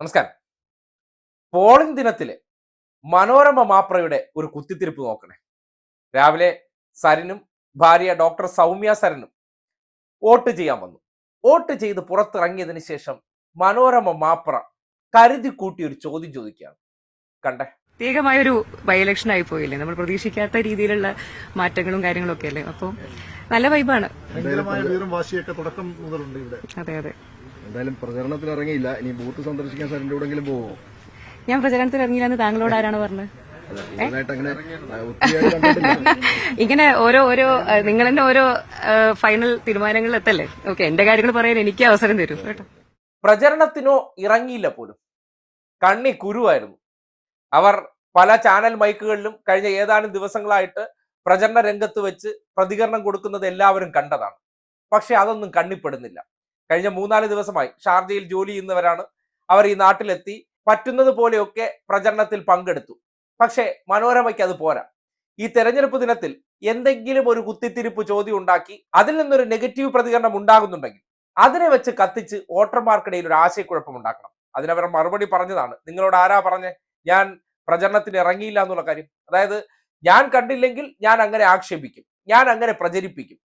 നമസ്കാരം. പോളിംഗ് ദിനത്തിൽ മനോരമ മാപ്രയുടെ ഒരു കുത്തിത്തിരിപ്പ് നോക്കണേ. രാവിലെ സരനും ഭാര്യ ഡോക്ടർ സൗമ്യ സരനും വോട്ട് ചെയ്യാൻ വന്നു. വോട്ട് ചെയ്ത് പുറത്തിറങ്ങിയതിന് ശേഷം മനോരമ മാപ്ര കരുതി കൂട്ടി ഒരു ചോദ്യം ചോദിക്കുകയാണ്. കണ്ടേ? പ്രത്യേകമായൊരു ബൈ ഇലക്ഷൻ ആയി പോയില്ലേ നമ്മൾ പ്രതീക്ഷിക്കാത്ത രീതിയിലുള്ള മാറ്റങ്ങളും കാര്യങ്ങളും ഒക്കെ അല്ലേ അപ്പോൾ നല്ല വൈബാണ് അതെ അതെ. എന്തായാലും പ്രചരണത്തിൽ ഇറങ്ങിയില്ല. ഇനി ബൂത്ത് സന്ദർശിക്കാൻ സാറിന്റെ കൂടെങ്കിലും പോവോ? ഞാൻ പ്രചരണത്തിൽ ഇറങ്ങിയില്ല എന്ന് താങ്കളോട് ആരാണ് പറഞ്ഞത്? ഇങ്ങനെ ഓരോ ഓരോ നിങ്ങളെ നിങ്ങൾ തന്നെ ഓരോ ഫൈനൽ തീരുമാനങ്ങളിൽ എത്തല്ലേ? ഓക്കെ എന്റെ കാര്യങ്ങൾ പറയാൻ എനിക്ക് അവസരം തരും കേട്ടോ. പ്രചരണത്തിനോ ഇറങ്ങിയില്ല പോലും. കണ്ണി കുരുവായിരുന്നു. അവർ പല ചാനൽ മൈക്കുകളിലും കഴിഞ്ഞ ഏതാനും ദിവസങ്ങളായിട്ട് പ്രചരണ രംഗത്ത് വെച്ച് പ്രതികരണം കൊടുക്കുന്നത് എല്ലാവരും കണ്ടതാണ്. പക്ഷെ അതൊന്നും കണ്ണിപ്പെടുന്നില്ല. കഴിഞ്ഞ മൂന്നാൽ ദിവസമായി ഷാർജയിൽ ജോലി ചെയ്യുന്നവരാണ്. അവർ ഈ നാട്ടിലെത്തി പറ്റുന്നത് പോലെയൊക്കെ പ്രചരണത്തിൽ പങ്കെടുത്തു. പക്ഷേ മനോരമയ്ക്ക് അത് പോരാ. ഈ തെരഞ്ഞെടുപ്പ് ദിനത്തിൽ എന്തെങ്കിലും ഒരു കുത്തിത്തിരിപ്പ് ചോദ്യം ഉണ്ടാക്കി അതിൽ നിന്നൊരു നെഗറ്റീവ് പ്രതികരണം ഉണ്ടാകുന്നുണ്ടെങ്കിൽ അതിനെ വെച്ച് കത്തിച്ച് വോട്ടർമാർക്കിടയിൽ ഒരു ആശയക്കുഴപ്പം ഉണ്ടാക്കണം. അതിനവർ മറുപടി പറഞ്ഞതാണ്. നിങ്ങളോട് ആരാ പറഞ്ഞേ? ഞാൻ പ്രചരണത്തിന് ഇറങ്ങിയില്ല എന്നുള്ള കാര്യം. അതായത് ഞാൻ കണ്ടില്ലെങ്കിൽ ഞാൻ അങ്ങനെ ആക്ഷേപിക്കും. ഞാൻ അങ്ങനെ പ്രചരിപ്പിക്കും.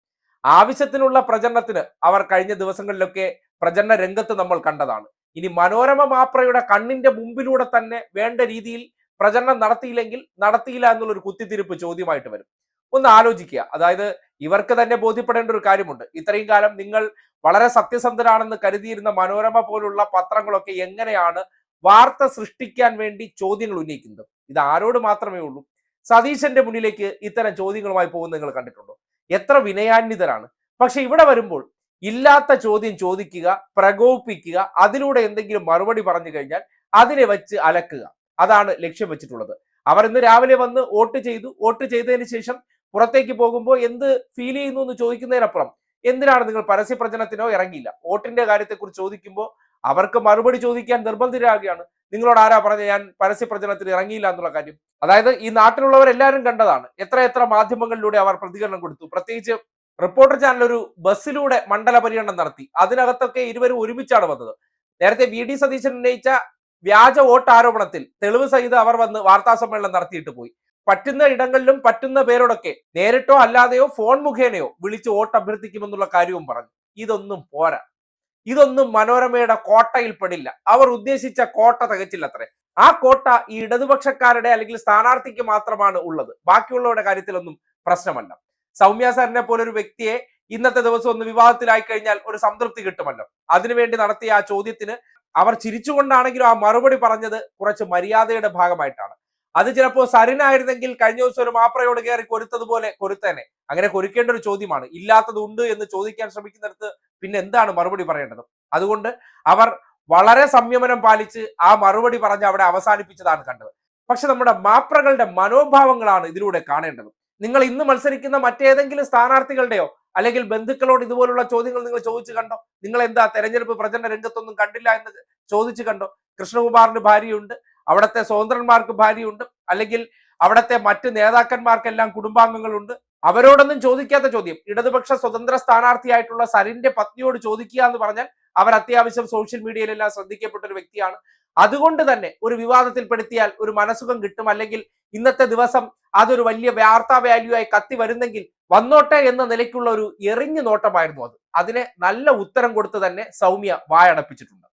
ആവശ്യത്തിനുള്ള പ്രചരണത്തിന് അവർ കഴിഞ്ഞ ദിവസങ്ങളിലൊക്കെ പ്രചരണ രംഗത്ത് നമ്മൾ കണ്ടതാണ്. ഇനി മനോരമ മാപ്രയുടെ കണ്ണിന്റെ മുമ്പിലൂടെ തന്നെ വേണ്ട രീതിയിൽ പ്രചരണം നടത്തിയില്ലെങ്കിൽ നടത്തിയില്ല എന്നുള്ളൊരു കുത്തിത്തിരിപ്പ് ചോദ്യമായിട്ട് വരും. ഒന്ന് ആലോചിക്കുക. അതായത് ഇവർക്ക് തന്നെ ബോധ്യപ്പെടേണ്ട ഒരു കാര്യമുണ്ട്. ഇത്രയും കാലം നിങ്ങൾ വളരെ സത്യസന്ധരാണെന്ന് കരുതിയിരുന്ന മനോരമ പോലുള്ള പത്രങ്ങളൊക്കെ എങ്ങനെയാണ് വാർത്ത സൃഷ്ടിക്കാൻ വേണ്ടി ചോദ്യങ്ങൾ ഉന്നയിക്കുന്നത്? ഇത് ആരോട് മാത്രമേ ഉള്ളൂ. സതീശന്റെ മുന്നിലേക്ക് ഇത്തരം ചോദ്യങ്ങളുമായി പോകുന്ന നിങ്ങൾ കണ്ടിട്ടുണ്ടോ? എത്ര വിനയാന്വിതരാണ്. പക്ഷെ ഇവിടെ വരുമ്പോൾ ഇല്ലാത്ത ചോദ്യം ചോദിക്കുക പ്രകോപിപ്പിക്കുക അതിലൂടെ എന്തെങ്കിലും മറുപടി പറഞ്ഞു കഴിഞ്ഞാൽ അതിനെ വെച്ച് അലക്കുക. അതാണ് ലക്ഷ്യം വെച്ചിട്ടുള്ളത്. അവർ ഇന്ന് രാവിലെ വന്ന് വോട്ട് ചെയ്തു. വോട്ട് ചെയ്തതിന് ശേഷം പുറത്തേക്ക് പോകുമ്പോൾ എന്ത് ഫീൽ ചെയ്യുന്നു എന്ന് ചോദിക്കുന്നതിനപ്പുറം എന്തിനാണ് നിങ്ങൾ പരസ്യ പ്രചരണത്തിനോ ഇറങ്ങിയില്ല? വോട്ടിന്റെ കാര്യത്തെക്കുറിച്ച് ചോദിക്കുമ്പോൾ അവർക്ക് മറുപടി ചോദിക്കാൻ നിർബന്ധിതരാകുകയാണ് നിങ്ങളോട് ആരാ പറഞ്ഞ ഞാൻ പരസ്യ പ്രചരണത്തിൽ ഇറങ്ങിയില്ല എന്നുള്ള കാര്യം. അതായത് ഈ നാട്ടിലുള്ളവരെല്ലാവരും കണ്ടതാണ്. എത്ര എത്ര മാധ്യമങ്ങളിലൂടെ അവർ പ്രതികരണം കൊടുത്തു. പ്രത്യേകിച്ച് റിപ്പോർട്ടർ ചാനൽ ഒരു ബസ്സിലൂടെ മണ്ഡല പര്യടനം നടത്തി. അതിനകത്തൊക്കെ ഇരുവരും ഒരുമിച്ചാണ് വന്നത്. നേരത്തെ വി ഡി സതീശൻ ഉന്നയിച്ച വ്യാജ വോട്ട് ആരോപണത്തിൽ തെളിവ് സഹിതം അവർ വന്ന് വാർത്താ സമ്മേളനം നടത്തിയിട്ട് പോയി. പറ്റുന്ന ഇടങ്ങളിലും പറ്റുന്ന പേരോടൊക്കെ നേരിട്ടോ അല്ലാതെയോ ഫോൺ മുഖേനയോ വിളിച്ച് വോട്ട് അഭ്യർത്ഥിക്കുമെന്നുള്ള കാര്യവും പറഞ്ഞു. ഇതൊന്നും പോരാ. ഇതൊന്നും മനോരമയുടെ കോട്ടയിൽ പെടില്ല. അവർ ഉദ്ദേശിച്ച കോട്ട തികച്ചില്ല അത്രേ ആ കോട്ട ഈ ഇടതുപക്ഷക്കാരുടെ അല്ലെങ്കിൽ സ്ഥാനാർത്ഥിക്ക് മാത്രമാണ് ഉള്ളത്. ബാക്കിയുള്ളവരുടെ കാര്യത്തിലൊന്നും പ്രശ്നമല്ല. സൗമ്യ സാറിനെ പോലെ ഒരു വ്യക്തിയെ ഇന്നത്തെ ദിവസം ഒന്ന് വിവാഹത്തിലായി കഴിഞ്ഞാൽ ഒരു സംതൃപ്തി കിട്ടുമല്ലോ. അതിനുവേണ്ടി നടത്തിയ ആ ചോദ്യത്തിന് അവർ ചിരിച്ചുകൊണ്ടാണെങ്കിലും ആ മറുപടി പറഞ്ഞത് കുറച്ച് മര്യാദയുടെ ഭാഗമായിട്ടാണ്. അത് ചിലപ്പോ സരിനായിരുന്നെങ്കിൽ കഴിഞ്ഞ ദിവസം ഒരു മാപ്രയോട് കയറി കൊരുത്തതുപോലെ കൊരുത്തേനെ. അങ്ങനെ കൊരുക്കേണ്ട ഒരു ചോദ്യമാണ്. ഇല്ലാത്തതുണ്ട് എന്ന് ചോദിക്കാൻ ശ്രമിക്കുന്നിടത്ത് പിന്നെ എന്താണ് മറുപടി പറയേണ്ടത്? അതുകൊണ്ട് അവർ വളരെ സംയമനം പാലിച്ച് ആ മറുപടി പറഞ്ഞ് അവിടെ അവസാനിപ്പിച്ചതാണ് കണ്ടത്. പക്ഷെ നമ്മുടെ മാപ്രകളുടെ മനോഭാവങ്ങളാണ് ഇതിലൂടെ കാണേണ്ടത്. നിങ്ങൾ ഇന്ന് മത്സരിക്കുന്ന മറ്റേതെങ്കിലും സ്ഥാനാർത്ഥികളുടെയോ അല്ലെങ്കിൽ ബന്ധുക്കളോട് ഇതുപോലുള്ള ചോദ്യങ്ങൾ നിങ്ങൾ ചോദിച്ചു കണ്ടോ? നിങ്ങൾ എന്താ തെരഞ്ഞെടുപ്പ് പ്രചരണ രംഗത്തൊന്നും കണ്ടില്ല എന്ന് ചോദിച്ചു കണ്ടോ? കൃഷ്ണകുമാറിന്റെ ഭാര്യയുണ്ട്. അവിടുത്തെ സ്വതന്ത്രന്മാർക്ക് ഭാര്യയുണ്ട്. അല്ലെങ്കിൽ അവിടുത്തെ മറ്റ് നേതാക്കന്മാർക്കെല്ലാം കുടുംബാംഗങ്ങളുണ്ട്. അവരോടൊന്നും ചോദിക്കാത്ത ചോദ്യം. ഇടതുപക്ഷ സ്വതന്ത്ര സ്ഥാനാർത്ഥിയായിട്ടുള്ള സരിന്റെ പത്നിയോട് ചോദിക്കുക എന്ന് പറഞ്ഞാൽ അവർ അത്യാവശ്യം സോഷ്യൽ മീഡിയയിലെല്ലാം ശ്രദ്ധിക്കപ്പെട്ട ഒരു വ്യക്തിയാണ്. അതുകൊണ്ട് തന്നെ ഒരു വിവാദത്തിൽ വിവാദത്തിൽപ്പെടുത്തിയാൽ ഒരു മനസുഖം കിട്ടും. അല്ലെങ്കിൽ ഇന്നത്തെ ദിവസം അതൊരു വലിയ വാർത്താ വാല്യൂ ആയി കത്തി വരുന്നെങ്കിൽ വന്നോട്ടെ എന്ന നിലയ്ക്കുള്ള ഒരു എറിഞ്ഞു നോട്ടമായിരുന്നു അത്. അതിനെ നല്ല ഉത്തരം കൊടുത്ത് തന്നെ സൗമ്യ വായടപ്പിച്ചിട്ടുണ്ട്.